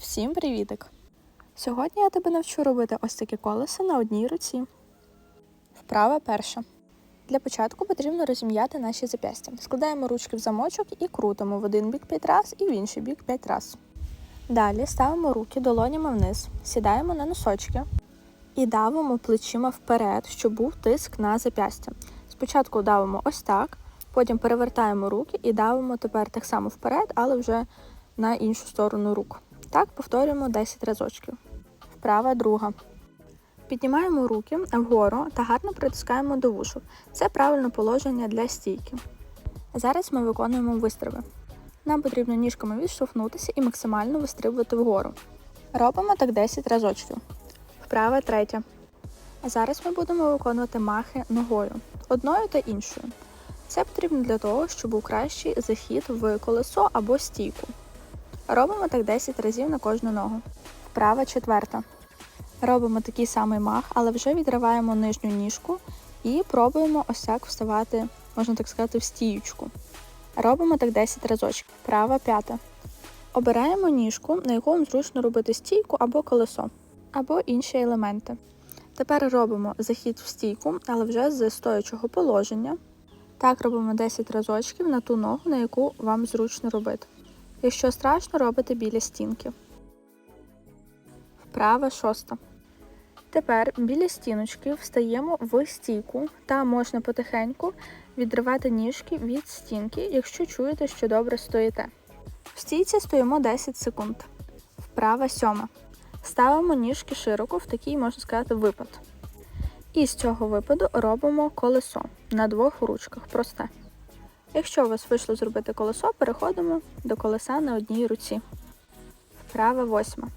Всім привітик! Сьогодні я тебе навчу робити ось таке колесо на одній руці. Вправа перша. Для початку потрібно розім'яти наші зап'ястя. Складаємо ручки в замочок і крутимо в один бік 5 раз і в інший бік 5 раз. Далі ставимо руки долонями вниз, сідаємо на носочки і давимо плечима вперед, щоб був тиск на зап'ястя. Спочатку давимо ось так, потім перевертаємо руки і давимо тепер так само вперед, але вже на іншу сторону рук. Так повторюємо 10 разочків. Вправа друга. Піднімаємо руки вгору та гарно притискаємо до вушок. Це правильне положення для стійки. Зараз ми виконуємо вистриби. Нам потрібно ніжками відштовхнутися і максимально вистрибувати вгору. Робимо так 10 разочків. Вправа третя. Зараз ми будемо виконувати махи ногою, одною та іншою. Це потрібно для того, щоб був кращий захід в колесо або стійку. Робимо так 10 разів на кожну ногу. Вправа четверта. Робимо такий самий мах, але вже відриваємо нижню ніжку і пробуємо ось так вставати, можна так сказати, в стіючку. Робимо так 10 разочків. Права п'ята. Обираємо ніжку, на яку вам зручно робити стійку або колесо, або інші елементи. Тепер робимо захід в стійку, але вже з стоячого положення. Так робимо 10 разочків на ту ногу, на яку вам зручно робити. Якщо страшно, робите біля стінки. Вправа шоста. Тепер біля стіночки встаємо в стійку та можна потихеньку відривати ніжки від стінки, якщо чуєте, що добре стоїте. В стійці стоїмо 10 секунд. Вправа сьома. Ставимо ніжки широко в такий, можна сказати, випад. І з цього випаду робимо колесо на двох ручках. Просте. Якщо у вас вийшло зробити колесо, переходимо до колеса на одній руці. Вправа восьма.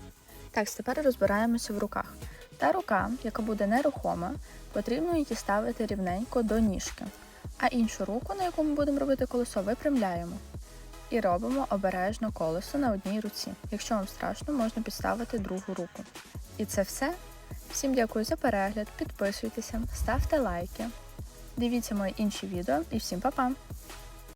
Так, тепер розбираємося в руках. Та рука, яка буде нерухома, потрібно її ставити рівненько до ніжки. А іншу руку, на яку ми будемо робити колесо, випрямляємо. І робимо обережно колесо на одній руці. Якщо вам страшно, можна підставити другу руку. І це все. Всім дякую за перегляд, підписуйтеся, ставте лайки. Дивіться мої інші відео і всім па-па!